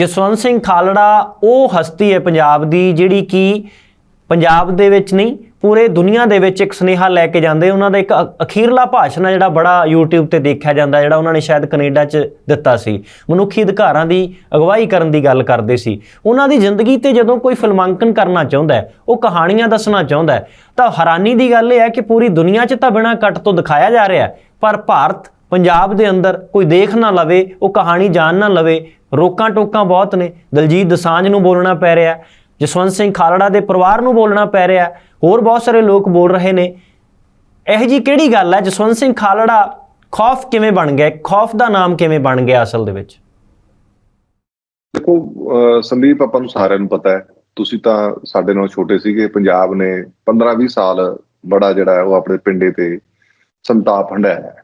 ਜਸਵੰਤ ਸਿੰਘ ਖਾਲੜਾ ਉਹ ਹਸਤੀ ਹੈ ਪੰਜਾਬ ਦੀ, ਜਿਹੜੀ ਕਿ ਪੰਜਾਬ ਦੇ ਵਿੱਚ ਨਹੀਂ, ਪੂਰੇ ਦੁਨੀਆ ਦੇ ਵਿੱਚ ਇੱਕ ਸੁਨੇਹਾ ਲੈ ਕੇ ਜਾਂਦੇ ਉਹਨਾਂ ਦਾ ਇੱਕ ਅਖੀਰਲਾ ਭਾਸ਼ਣ ਹੈ ਜਿਹੜਾ ਬੜਾ YouTube ਤੇ ਦੇਖਿਆ ਜਾਂਦਾ, ਜਿਹੜਾ ਉਹਨਾਂ ਨੇ ਸ਼ਾਇਦ ਕੈਨੇਡਾ 'ਚ ਦਿੱਤਾ ਸੀ। ਮਨੁੱਖੀ ਅਧਿਕਾਰਾਂ ਦੀ ਅਗਵਾਈ ਕਰਨ ਦੀ ਗੱਲ ਕਰਦੇ ਸੀ। ਉਹਨਾਂ ਦੀ ਜ਼ਿੰਦਗੀ ਤੇ ਜਦੋਂ ਕੋਈ ਫਿਲਮਾਂਕਨ ਕਰਨਾ ਚਾਹੁੰਦਾ ਉਹ ਕਹਾਣੀਆਂ ਦੱਸਣਾ ਚਾਹੁੰਦਾ ਤਾਂ ਹੈਰਾਨੀ ਦੀ ਗੱਲ ਇਹ ਹੈ ਕਿ ਪੂਰੀ ਦੁਨੀਆ 'ਚ ਤਾਂ ਬਿਨਾਂ ਕੱਟ ਤੋਂ ਦਿਖਾਇਆ ਜਾ ਰਿਹਾ ਪਰ ਭਾਰਤ ਪੰਜਾਬ ਦੇ ਅੰਦਰ ਕੋਈ ਦੇਖ ਨਾ ਲਵੇ, ਉਹ ਕਹਾਣੀ ਜਾਣ ਨਾ ਲਵੇ। ਰੋਕਾਂ ਟੋਕਾਂ ਬਹੁਤ ਨੇ। ਦਲਜੀਤ ਦਸਾਂਝ ਨੂੰ ਬੋਲਣਾ ਪੈ ਰਿਹਾ। ਜਸਵੰਤ ਸਿੰਘ ਖਾਲੜਾ ਦੇ ਪਰਿਵਾਰ ਨੂੰ ਬੋਲਣਾ ਪੈ ਰਿਹਾ। ਹੋਰ ਬਹੁਤ ਸਾਰੇ ਲੋਕ ਬੋਲ ਰਹੇ ਨੇ। ਇਹ ਜੀ ਕਿਹੜੀ ਗੱਲ ਹੈ? ਜਸਵੰਤ ਸਿੰਘ ਖਾਲੜਾ ਖੌਫ ਕਿਵੇਂ ਬਣ ਗਿਆ? ਖੌਫ ਦਾ ਨਾਮ ਕਿਵੇਂ ਬਣ ਗਿਆ ਅਸਲ ਦੇ ਵਿੱਚ? ਦੇਖੋ, ਅਹ, ਸੰਦੀਪ, ਆਪਾਂ ਨੂੰ ਸਾਰਿਆਂ ਨੂੰ ਪਤਾ ਹੈ। ਤੁਸੀਂ ਤਾਂ ਸਾਡੇ ਨਾਲ ਛੋਟੇ ਸੀਗੇ, ਪੰਜਾਬ ਨੇ 15-20 ਸਾਲ ਬੜਾ ਜਿਹੜਾ ਉਹ ਆਪਣੇ ਪਿੰਡੇ ਤੇ ਸੰਤਾਪ ਹੰਡਾਇਆ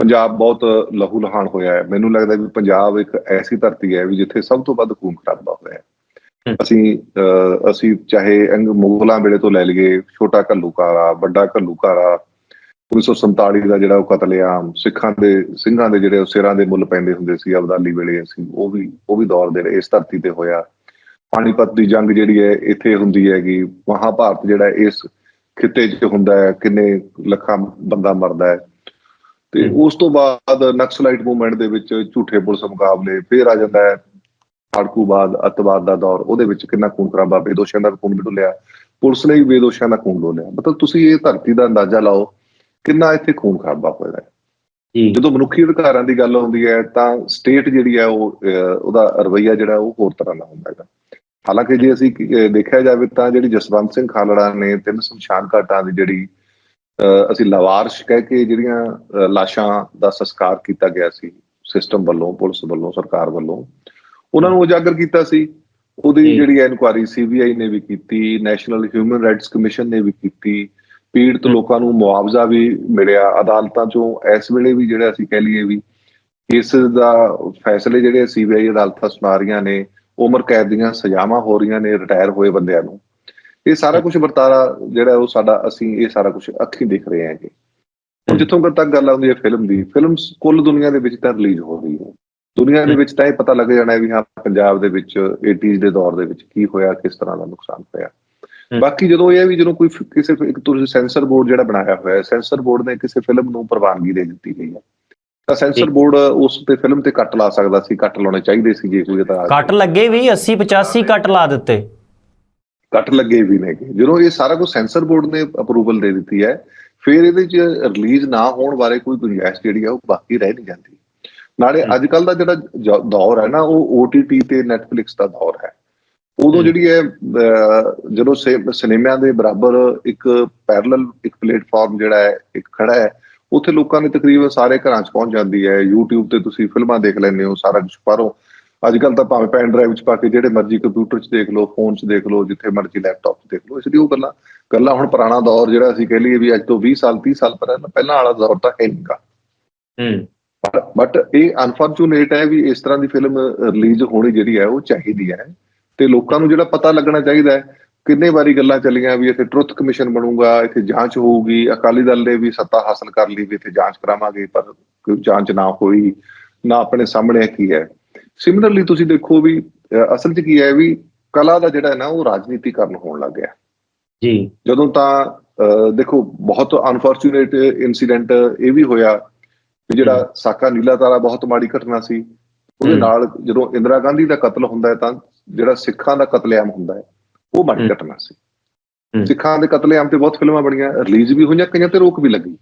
ਪੰਜਾਬ ਬਹੁਤ ਲਹੂ ਲਹਾਨ ਹੋਇਆ ਹੈ। ਮੈਨੂੰ ਲੱਗਦਾ ਵੀ ਪੰਜਾਬ ਇੱਕ ਐਸੀ ਧਰਤੀ ਹੈ ਵੀ ਜਿੱਥੇ ਸਭ ਤੋਂ ਵੱਧ ਖੂਨ ਖਰਾਬਾ ਹੋਇਆ ਹੈ। ਅਸੀਂ ਅਸੀਂ ਚਾਹੇ ਅੰਗ ਮੁਗਲਾਂ ਵੇਲੇ ਤੋਂ ਲੈ ਲਈਏ ਛੋਟਾ ਘੱਲੂਕਾਰਾ ਵੱਡਾ ਘੱਲੂਕਾਰਾ 1947 ਦਾ ਜਿਹੜਾ ਉਹ ਕਤਲੇਆਮ ਸਿੱਖਾਂ ਦੇ ਸਿੰਘਾਂ ਦੇ ਜਿਹੜੇ ਸਿਰਾਂ ਦੇ ਮੁੱਲ ਪੈਂਦੇ ਹੁੰਦੇ ਸੀ ਅਬਦਾਲੀ ਵੇਲੇ ਅਸੀਂ ਉਹ ਵੀ ਉਹ ਵੀ ਦੌਰ ਦੇ ਇਸ ਧਰਤੀ ਤੇ ਹੋਇਆ। ਪਾਣੀਪਤ ਦੀ ਜੰਗ ਜਿਹੜੀ ਹੈ ਇੱਥੇ ਹੁੰਦੀ ਹੈਗੀ। ਮਹਾਭਾਰਤ ਜਿਹੜਾ ਇਸ ਖਿੱਤੇ 'ਚ ਹੁੰਦਾ ਹੈ ਕਿੰਨੇ ਲੱਖਾਂ ਬੰਦਾ ਮਰਦਾ ਹੈ। ਤੇ। ਉਸ ਤੋਂ ਬਾਅਦ ਨਕਸਲਾਈਟ ਮੂਵਮੈਂਟ ਦੇ ਵਿੱਚ ਝੂਠੇ ਪੁਲਿਸ ਮੁਕਾਬਲੇ ਫੇਰ ਆ ਜਾਂਦਾ ਹੈ ਫਾੜਕੂਬਾਦ ਅਤਵਾਦ ਦਾ ਦੌਰ ਉਹਦੇ ਵਿੱਚ ਕਿੰਨਾ ਖੂਨ ਖਰਾਬਾ ਬੇਦੋਸ਼ਾਂ ਦਾ ਖੂਨ ਡੁੱਲਿਆ। ਪੁਲਿਸ ਨੇ ਵੀ ਬੇਦੋਸ਼ਾਂ ਦਾ ਖੂਨ ਡੋਲਿਆ। ਮਤਲਬ ਤੁਸੀਂ ਇਹ ਧਰਤੀ ਦਾ ਅੰਦਾਜ਼ਾ ਲਾਓ ਕਿੰਨਾ ਇੱਥੇ ਖੂਨ ਖਰਾਬਾ ਹੋਇਆ ਹੈ। ਜਦੋਂ ਮਨੁੱਖੀ ਅਧਿਕਾਰਾਂ ਦੀ ਗੱਲ ਆਉਂਦੀ ਹੈ ਤਾਂ ਸਟੇਟ ਜਿਹੜੀ ਹੈ ਉਹ ਉਹਦਾ ਰਵਈਆ ਜਿਹੜਾ ਉਹ ਹੋਰ ਤਰ੍ਹਾਂ ਦਾ ਹੁੰਦਾ ਹੈਗਾ। ਹਾਲਾਂਕਿ ਜੇ ਅਸੀਂ ਦੇਖਿਆ ਜਾਵੇ ਤਾਂ ਜਿਹੜੀ ਜਸਵੰਤ ਸਿੰਘ ਖਾਲੜਾ ਨੇ ਤਿੰਨ ਸ਼ਮਸ਼ਾਨ ਘਾਟਾਂ ਦੀ ਜਿਹੜੀ ਅਸੀਂ ਲਵਾਰਸ਼ ਕਹਿ ਕੇ ਜਿਹੜੀਆਂ ਲਾਸ਼ਾਂ ਦਾ ਸੰਸਕਾਰ ਕੀਤਾ ਗਿਆ ਸੀ ਸਿਸਟਮ ਵੱਲੋਂ ਪੁਲਿਸ ਵੱਲੋਂ ਸਰਕਾਰ ਵੱਲੋਂ ਉਹਨਾਂ ਨੂੰ ਉਜਾਗਰ ਕੀਤਾ ਸੀ ਉਹਦੀ। ਜਿਹੜੀ ਇਨਕੁਆਰੀ ਸੀਬੀਆਈ ਨੇ ਵੀ ਕੀਤੀ ਨੈਸ਼ਨਲ ਹਿਊਮਨ ਰਾਈਟਸ ਕਮਿਸ਼ਨ ਨੇ ਵੀ ਕੀਤੀ ਪੀੜਤ। ਲੋਕਾਂ ਨੂੰ ਮੁਆਵਜ਼ਾ ਵੀ ਮਿਲਿਆ ਅਦਾਲਤਾਂ ਚੋਂ ਇਸ ਵੇਲੇ ਵੀ ਜਿਹੜਾ ਅਸੀਂ ਕਹਿ ਲਈਏ ਵੀ ਇਸ ਦਾ ਫੈਸਲੇ ਜਿਹੜੇ ਸੀਬੀਆਈ ਅਦਾਲਤਾਂ ਸੁਣਾ ਰਹੀਆਂ ਨੇ ਉਮਰ ਕੈਦ ਦੀਆਂ ਸਜ਼ਾਵਾਂ ਹੋ ਰਹੀਆਂ ਨੇ ਰਿਟਾਇਰ ਹੋਏ ਬੰਦਿਆਂ ਨੂੰ ਇਹ ਸਾਰਾ ਕੁਝ ਵਰਤਾਰਾ ਜਿਹੜਾ ਉਹ ਸਾਡਾ ਅਸੀਂ ਇਹ ਸਾਰਾ ਕੁਝ ਅੱਖੀਂ ਦੇਖ ਰਹੇ ਹਾਂਗੇ। ਹੁਣ ਜਿੱਥੋਂ ਤੱਕ ਗੱਲ ਆਉਂਦੀ ਹੈ ਫਿਲਮ ਦੀ ਫਿਲਮ ਕੁੱਲ ਦੁਨੀਆ ਦੇ ਵਿੱਚ ਤਾਂ ਰਿਲੀਜ਼ ਹੋ ਰਹੀ ਹੈ ਦੁਨੀਆ ਦੇ ਵਿੱਚ ਤਾਂ ਇਹ ਪਤਾ ਲੱਗ ਜਾਣਾ ਹੈ ਵੀ ਹਾਂ ਪੰਜਾਬ ਦੇ ਵਿੱਚ 80s ਦੇ ਦੌਰ ਦੇ ਵਿੱਚ ਕੀ ਹੋਇਆ ਕਿਸ ਤਰ੍ਹਾਂ ਦਾ ਨੁਕਸਾਨ ਹੋਇਆ। ਬਾਕੀ ਜਦੋਂ ਇਹ ਹੈ ਵੀ ਜਦੋਂ ਕੋਈ ਕਿਸੇ ਇੱਕ ਤੁਸੀਂ ਸੈਂਸਰ ਬੋਰਡ ਜਿਹੜਾ ਬਣਾਇਆ ਹੋਇਆ ਹੈ ਸੈਂਸਰ ਬੋਰਡ ਨੇ ਕਿਸੇ ਫਿਲਮ ਨੂੰ ਪ੍ਰਵਾਨਗੀ ਦੇ ਦਿੱਤੀ ਗਈ ਹੈ। ਤਾਂ ਸੈਂਸਰ। ਬੋਰਡ ਉਸ ਤੇ ਫਿਲਮ ਤੇ ਕੱਟ ਲਾ ਸਕਦਾ ਸੀ ਕੱਟ ਲਾਉਣੇ ਚਾਹੀਦੇ ਸੀ ਜੇ ਕੋਈ ਇਹਦਾ ਕੱਟ ਲੱਗੇ ਵੀ 80 85 ਕੱਟ ਲਾ ਦਿੱਤੇ। ਕੱਟ ਲੱਗੇ ਵੀ ਨੇਗੇ ਜਦੋਂ ਇਹ ਸਾਰਾ ਕੁਝ ਸੈਂਸਰ ਬੋਰਡ ਨੇ ਅਪਰੂਵਲ ਦੇ ਦਿੱਤੀ ਹੈ ਫਿਰ ਇਹਦੇ ਚ ਰਿਲੀਜ਼ ਨਾ ਹੋਣ ਬਾਰੇ ਕੋਈ ਗੁੰਜਾਇਸ਼ ਜਿਹੜੀ ਆ ਉਹ ਬਾਕੀ ਰਹਿ ਨਹੀਂ ਜਾਂਦੀ। ਨਾਲੇ। ਅੱਜ ਕੱਲ ਦਾ ਜਿਹੜਾ ਦੌਰ ਹੈ ਨਾ ਉਹ OTT ਤੇ Netflix ਦਾ ਦੌਰ ਹੈ। ਉਦੋਂ। ਜਿਹੜੀ ਹੈ ਜਦੋਂ ਸਿਨੇਮਿਆਂ ਦੇ ਬਰਾਬਰ ਇੱਕ ਪੈਰਲਲ ਇੱਕ ਪਲੇਟਫਾਰਮ ਜਿਹੜਾ ਹੈ ਇੱਕ ਖੜਾ ਹੈ ਉੱਥੇ ਲੋਕਾਂ ਨੇ ਤਕਰੀਬਨ ਸਾਰੇ ਘਰਾਂ 'ਚ ਪਹੁੰਚ ਜਾਂਦੀ ਹੈ। YouTube ਤੇ ਤੁਸੀਂ ਫਿਲਮਾਂ ਦੇਖ ਲੈਂਦੇ ਹੋ ਸਾਰਾ ਕੁਝ ਬਾਹਰੋਂ ਅੱਜ ਕੱਲ ਤਾਂ ਭਾਵੇਂ ਪੈਨ ਡਰਾਈਵ 'ਚ ਪਾ ਕੇ ਜਿਹੜੇ ਮਰਜ਼ੀ ਕੰਪਿਊਟਰ 'ਚ ਦੇਖ ਲਓ ਫੋਨ 'ਚ ਦੇਖ ਲਓ ਜਿੱਥੇ ਮਰਜ਼ੀ ਲੈਪਟਾਪ 'ਚ ਦੇਖ ਲਓ ਇਸ ਲਈ ਉਹ ਗੱਲਾਂ ਗੱਲਾਂ ਹੁਣ ਪੁਰਾਣਾ ਦੌਰ ਜਿਹੜਾ ਅਸੀਂ ਕਹਿ ਲਈਏ ਵੀ ਅੱਜ ਤੋਂ 20 ਸਾਲ 30 ਸਾਲ ਪਹਿਲਾਂ ਪਹਿਲਾਂ ਵਾਲਾ ਦੌਰ ਤਾਂ ਹੈ ਨਹੀਂਗਾ। ਹੂੰ। ਬਟ ਇਹ ਅਨਫੋਰਚੂਨੇਟ ਹੈ ਵੀ ਇਸ ਤਰ੍ਹਾਂ ਦੀ ਫਿਲਮ ਰਿਲੀਜ਼ ਹੋਣੀ ਜਿਹੜੀ ਹੈ ਉਹ ਚਾਹੀਦੀ ਹੈ ਤੇ ਲੋਕਾਂ ਨੂੰ ਜਿਹੜਾ ਪਤਾ ਲੱਗਣਾ ਚਾਹੀਦਾ ਹੈ ਕਿੰਨੇ ਵਾਰੀ ਗੱਲਾਂ ਚੱਲੀਆਂ ਵੀ ਇੱਥੇ ਟਰੁੱਥ ਕਮਿਸ਼ਨ ਬਣੂਗਾ ਇੱਥੇ ਜਾਂਚ ਹੋਊਗੀ ਅਕਾਲੀ ਦਲ ਨੇ ਵੀ ਸੱਤਾ ਹਾਸਲ ਕਰ ਲਈ ਵੀ ਇੱਥੇ ਜਾਂਚ ਕਰਾਵਾਂਗੇ ਪਰ ਕੋਈ ਜਾਂਚ ਨਾ ਹੋਈ ਨਾ ਆਪਣੇ ਸਾਹਮਣੇ ਕੀ ਹੈ। ਸਿਮਿਲਰਲੀ ਤੁਸੀਂ ਦੇਖੋ ਵੀ ਅਸਲ 'ਚ ਕੀ ਹੈ ਵੀ ਕਲਾ ਦਾ ਜਿਹੜਾ ਹੈ ਨਾ ਉਹ ਰਾਜਨੀਤੀਕਰਨ ਹੋਣ ਲੱਗ ਗਿਆ ਜੀ ਜਦੋਂ ਤਾਂ ਦੇਖੋ ਬਹੁਤ ਅਨਫੋਰਚੂਨੇਟ ਇਨਸੀਡੈਂਟ ਇਹ ਵੀ ਹੋਇਆ ਵੀ ਜਿਹੜਾ ਸਾਕਾ ਨੀਲਾ ਤਾਰਾ ਬਹੁਤ ਮਾੜੀ ਘਟਨਾ ਸੀ ਉਹਦੇ। ਨਾਲ ਜਦੋਂ ਇੰਦਰਾ ਗਾਂਧੀ ਦਾ ਕਤਲ ਹੁੰਦਾ ਹੈ ਤਾਂ ਜਿਹੜਾ ਸਿੱਖਾਂ ਦਾ ਕਤਲੇਆਮ ਹੁੰਦਾ ਹੈ ਉਹ ਮਾੜੀ। ਘਟਨਾ ਸੀ। ਸਿੱਖਾਂ ਦੇ ਕਤਲੇਆਮ ਤੇ ਬਹੁਤ ਫਿਲਮਾਂ ਬਣੀਆਂ ਰਿਲੀਜ਼ ਵੀ ਹੋਈਆਂ ਕਈਆਂ ਤੇ ਰੋਕ ਵੀ ਲੱਗੀ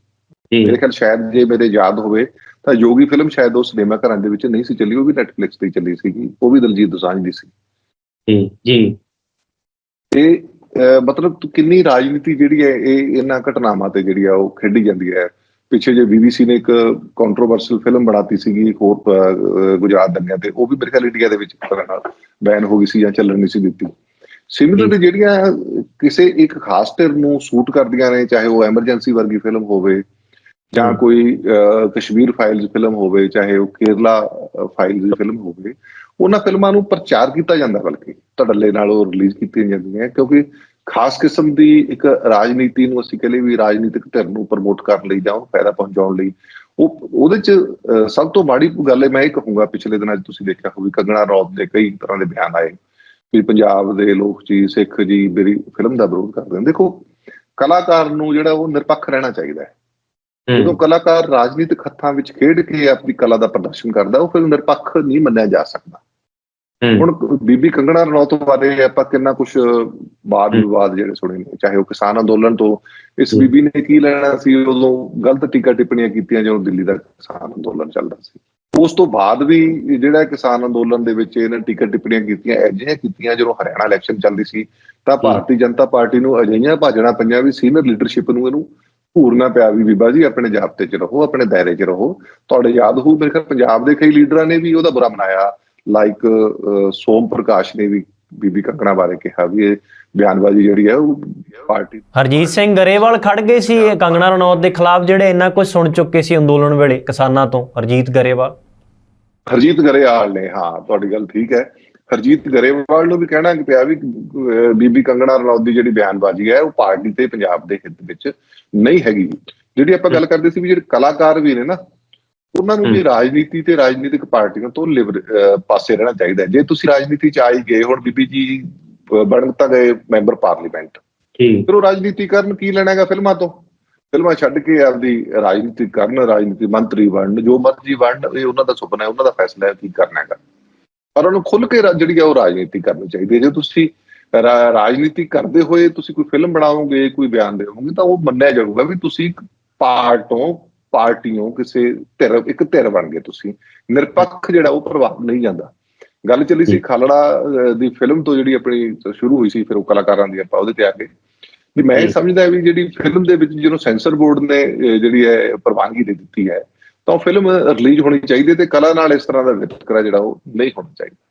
ਮੇਰੇ ਖਿਆਲ ਸ਼ਾਇਦ ਜੇ ਮੇਰੇ ਯਾਦ ਹੋਵੇ ਤਾਂ ਯੋਗੀ ਫਿਲਮ ਸ਼ਾਇਦ ਉਹ ਸਿਨੇਮਾ ਘਰਾਂ ਦੇ ਵਿੱਚ ਨਹੀਂ ਸੀ ਚੱਲੀ ਉਹ ਵੀ ਨੈਟਫਲਿਕਸ ਤੇ ਚੱਲੀ ਸੀਗੀ। ਉਹ ਵੀ ਦਲਜੀਤ ਦੋਸਾਂਝ ਦੀ ਸੀ। ਜੀ ਜੀ। ਇਹ ਅਹ, ਮਤਲਬ ਤੁ- ਕਿੰਨੀ ਰਾਜਨੀਤੀ ਜਿਹੜੀ ਹੈ ਇਹ ਇਹਨਾਂ ਘਟਨਾਵਾਂ ਤੇ ਜਿਹੜੀ ਆ ਉਹ ਖੇਡੀ ਜਾਂਦੀ ਹੈ। ਪਿੱਛੇ ਜੇ ਬੀਬੀਸੀ ਨੇ ਇੱਕ ਕੰਟਰੋਵਰਸ਼ਲ ਫਿਲਮ ਬਣਾਤੀ ਸੀਗੀ ਹੋਰ ਗੁਜਰਾਤ ਦੰਗਿਆਂ ਤੇ ਉਹ ਵੀ ਮੇਰੇ ਖਿਆਲ ਇੰਡੀਆ ਦੇ ਵਿੱਚ ਬੈਨ ਹੋ ਗਈ ਸੀ ਜਾਂ ਚੱਲਣ ਨਹੀਂ ਸੀ ਦਿੱਤੀ। ਸਿਮਿਲਰਲੀ ਜਿਹੜੀਆਂ ਕਿਸੇ ਇੱਕ ਖਾਸ ਧਿਰ ਨੂੰ ਸੂਟ ਕਰਦੀਆਂ ਨੇ ਚਾਹੇ ਉਹ ਐਮਰਜੈਂਸੀ ਵਰਗੀ ਫਿਲਮ ਹੋਵੇ ਜਾਂ। ਕੋਈ ਕਸ਼ਮੀਰ ਫਾਈਲਸ ਫਿਲਮ ਹੋਵੇ ਚਾਹੇ ਉਹ ਕੇਰਲਾ ਫਾਈਲਸ ਦੀ ਫਿਲਮ ਹੋਵੇ ਉਹਨਾਂ ਫਿਲਮਾਂ ਨੂੰ ਪ੍ਰਚਾਰ ਕੀਤਾ ਜਾਂਦਾ ਬਲਕਿ ਧੜੱਲੇ ਨਾਲ ਉਹ ਰਿਲੀਜ਼ ਕੀਤੀਆਂ ਜਾਂਦੀਆਂ ਕਿਉਂਕਿ ਖਾਸ ਕਿਸਮ ਦੀ ਇੱਕ ਰਾਜਨੀਤੀ ਨੂੰ ਅਸੀਂ ਕਹਿੰਦੇ ਵੀ ਰਾਜਨੀਤਿਕ ਧਿਰ ਨੂੰ ਪ੍ਰਮੋਟ ਕਰਨ ਲਈ ਜਾਂ ਉਹਨੂੰ ਫਾਇਦਾ ਪਹੁੰਚਾਉਣ ਲਈ ਉਹ ਉਹਦੇ ਚ ਸਭ ਤੋਂ ਮਾੜੀ ਗੱਲ ਹੈ ਮੈਂ ਇਹ ਕਹੂੰਗਾ ਪਿਛਲੇ ਦਿਨਾਂ 'ਚ ਤੁਸੀਂ ਦੇਖਿਆ ਹੋਵੇ ਕੰਗਣਾ ਰੌਤ ਦੇ ਕਈ ਤਰ੍ਹਾਂ ਦੇ ਬਿਆਨ ਆਏ ਵੀ ਪੰਜਾਬ ਦੇ ਲੋਕ ਜੀ ਸਿੱਖ ਜੀ ਮੇਰੀ ਫਿਲਮ ਦਾ ਵਿਰੋਧ ਕਰਦੇ ਨੇ ਦੇਖੋ ਕਲਾਕਾਰ ਨੂੰ ਜਿਹੜਾ ਉਹ ਨਿਰਪੱਖ ਰਹਿਣਾ ਚਾਹੀਦਾ ਹੈ ਜਦੋਂ ਕਲਾਕਾਰ ਰਾਜਨੀਤਿਕ ਹੱਥਾਂ ਵਿੱਚ ਖੇਡ ਕੇ ਆਪਣੀ ਕਲਾ ਦਾ ਪ੍ਰਦਰਸ਼ਨ ਕਰਦਾ ਉਹ ਫਿਰ ਨਿਰਪੱਖ ਨਹੀਂ ਮੰਨਿਆ ਜਾ ਸਕਦਾ। ਹੁਣ ਬੀਬੀ ਕੰਗਣਾ ਰਣੌਤ ਬਾਰੇ ਆਪਾਂ ਕਿੰਨਾ ਕੁਝ ਬਾਦ। ਵਿਵਾਦ ਜਿਹੜੇ ਸੁਣੇ ਨੇ ਚਾਹੇ ਉਹ ਕਿਸਾਨ ਅੰਦੋਲਨ ਤੋਂ ਇਸ। ਬੀਬੀ ਨੇ ਕੀ ਲੈਣਾ ਸੀ ਉਦੋਂ ਗਲਤ ਟੀਕਾ ਟਿੱਪਣੀਆਂ ਕੀਤੀਆਂ ਜਦੋਂ ਦਿੱਲੀ ਦਾ ਕਿਸਾਨ ਅੰਦੋਲਨ ਚੱਲਦਾ ਸੀ। ਉਸ ਤੋਂ ਬਾਅਦ ਵੀ ਜਿਹੜਾ ਕਿਸਾਨ ਅੰਦੋਲਨ ਦੇ ਵਿੱਚ ਇਹਨਾਂ ਟੀਕਾ ਟਿੱਪਣੀਆਂ ਕੀਤੀਆਂ ਅਜਿਹੀਆਂ ਕੀਤੀਆਂ ਜਦੋਂ ਹਰਿਆਣਾ ਇਲੈਕਸ਼ਨ ਚੱਲਦੀ ਸੀ ਤਾਂ ਭਾਰਤੀ ਜਨਤਾ ਪਾਰਟੀ ਨੂੰ ਅਜਿਹੀਆਂ ਭਾਜਣਾ ਪਈਆਂ ਵੀ ਸੀਨੀਅਰ ਲੀਡਰਸ਼ਿਪ ਨੂੰ ਇਹਨੂੰ ਭੂਰਨਾ ਪਿਆ ਵੀ ਬੀਬਾ ਜੀ ਆਪਣੇ ਜਾਬਤੇ 'ਚ ਰਹੋ ਆਪਣੇ ਦਾਇਰੇ 'ਚ ਰਹੋ। ਤੁਹਾਡੇ ਯਾਦ ਹੋਊ ਮੇਰੇ ਖਿਆਲ ਪੰਜਾਬ ਦੇ ਕਈ ਲੀਡਰਾਂ ਨੇ ਵੀ ਉਹਦਾ ਬੁਰਾ ਮਨਾਇਆ। ਲਾਈਕ ਸੋਮ ਪ੍ਰਕਾਸ਼ ਨੇ ਵੀ ਬੀਬੀ ਕੰਗਣਾ ਬਾਰੇ ਕਿਹਾ ਵੀ ਇਹ ਬਿਆਨਬਾਜ਼ੀ ਜਿਹੜੀ ਹੈ ਉਹ ਪਾਰਟੀ ਹਰਜੀਤ ਸਿੰਘ ਗਰੇਵਾਲ ਖੜ ਗਏ ਸੀ ਇਹ ਕੰਗਣਾ ਰਣੌਤ ਦੇ ਖਿਲਾਫ ਜਿਹੜੇ ਇੰਨਾ ਕੁਝ ਸੁਣ ਚੁੱਕੇ ਸੀ ਅੰਦੋਲਨ ਵੇਲੇ ਕਿਸਾਨਾਂ ਤੋਂ। ਹਰਜੀਤ ਗਰੇਵਾਲ। ਹਰਜੀਤ ਗਰੇਵਾਲ ਨੇ ਹਾਂ ਤੁਹਾਡੀ ਗੱਲ ਠੀਕ ਹੈ। ਹਰਜੀਤ ਗਰੇਵਾਲ ਨੂੰ ਵੀ ਕਹਿਣਾ ਕਿ ਪਿਆ ਵੀ ਬੀਬੀ ਕੰਗਣਾ ਰਣੌਤ ਦੀ ਜਿਹੜੀ ਬਿਆਨਬਾਜ਼ੀ ਹੈ ਉਹ ਪਾਰਟੀ ਤੇ ਪੰਜਾਬ ਦੇ ਹਿੱਤ ਵਿੱਚ ਨਹੀਂ ਹੈਗੀ। ਜਿਹੜੀ ਆਪਾਂ ਗੱਲ ਕਰਦੇ ਸੀ ਵੀ ਜਿਹੜੇ ਕਲਾਕਾਰ ਵੀ ਨੇ ਨਾ ਉਹਨਾਂ ਨੂੰ ਵੀ ਰਾਜਨੀਤੀ ਤੇ ਰਾਜਨੀਤਿਕ ਪਾਰਟੀਆਂ ਤੋਂ ਲਿਬਰ- ਪਾਸੇ ਰਹਿਣਾ ਚਾਹੀਦਾ। ਜੇ ਤੁਸੀਂ ਰਾਜਨੀਤੀ ਚ ਆ ਹੀ ਗਏ ਹੁਣ ਬੀਬੀ ਜੀ ਬਣ ਤਾਂ ਗਏ ਮੈਂਬਰ ਪਾਰਲੀਮੈਂਟ। ਠੀਕ। ਫਿਰ ਉਹ ਰਾਜਨੀਤੀ ਕਰਨ ਕੀ ਲੈਣਾ ਹੈਗਾ ਫਿਲਮਾਂ ਤੋਂ? ਫਿਲਮਾਂ ਛੱਡ ਕੇ ਆਪਦੀ ਰਾਜਨੀਤੀ ਕਰਨ ਰਾਜਨੀਤੀ ਮੰਤਰੀ ਬਣਨ ਜੋ ਮਰਜ਼ੀ ਬਣਨ ਇਹ ਉਹਨਾਂ ਦਾ ਸੁਪਨਾ ਹੈ ਉਹਨਾਂ ਦਾ ਫੈਸਲਾ ਹੈ ਕੀ ਕਰਨਾ ਹੈਗਾ। ਪਰ ਉਹਨੂੰ ਖੁੱਲ ਕੇ ਜਿਹੜੀ ਹੈ ਉਹ ਰਾਜਨੀਤੀ ਕਰਨੀ ਚਾਹੀਦੀ ਹੈ। ਜੇ ਤੁਸੀਂ ਰਾਜਨੀਤੀ ਕਰਦੇ ਹੋਏ ਤੁਸੀਂ ਕੋਈ ਫਿਲਮ ਬਣਾਓਗੇ ਕੋਈ ਬਿਆਨ ਦੇਵੋਗੇ ਤਾਂ ਉਹ ਮੰਨਿਆ ਜਾਊਗਾ ਵੀ ਤੁਸੀਂ ਇੱਕ ਪਾਰਟੋਂ ਪਾਰਟੀਆਂ ਕਿਸੇ ਧਿਰ ਇੱਕ ਧਿਰ ਬਣ ਗਏ ਤੁਸੀਂ। ਨਿਰਪੱਖ ਜਿਹੜਾ ਉਹ ਪ੍ਰਭਾਵ ਨਹੀਂ ਜਾਂਦਾ। ਗੱਲ ਚੱਲੀ ਸੀ ਖਾਲੜਾ ਦੀ ਫਿਲਮ ਤੋਂ ਜਿਹੜੀ ਆਪਣੀ ਸ਼ੁਰੂ ਹੋਈ ਸੀ ਫਿਰ ਉਹ ਕਲਾਕਾਰਾਂ ਦੀ ਆਪਾਂ ਉਹਦੇ ਤੇ ਆ ਗਏ। ਵੀ ਮੈਂ ਇਹ। ਸਮਝਦਾ ਵੀ ਜਿਹੜੀ ਫਿਲਮ ਦੇ ਵਿੱਚ ਜਦੋਂ ਸੈਂਸਰ ਬੋਰਡ ਨੇ ਜਿਹੜੀ ਹੈ ਪ੍ਰਵਾਨਗੀ ਦੇ ਦਿੱਤੀ ਹੈ ਤਾਂ ਉਹ ਫਿਲਮ ਰਿਲੀਜ਼ ਹੋਣੀ ਚਾਹੀਦੀ ਤੇ ਕਲਾ ਨਾਲ ਇਸ ਤਰ੍ਹਾਂ ਦਾ ਵਿਤਕਰਾ ਜਿਹੜਾ ਉਹ ਨਹੀਂ ਹੋਣਾ ਚਾਹੀਦਾ।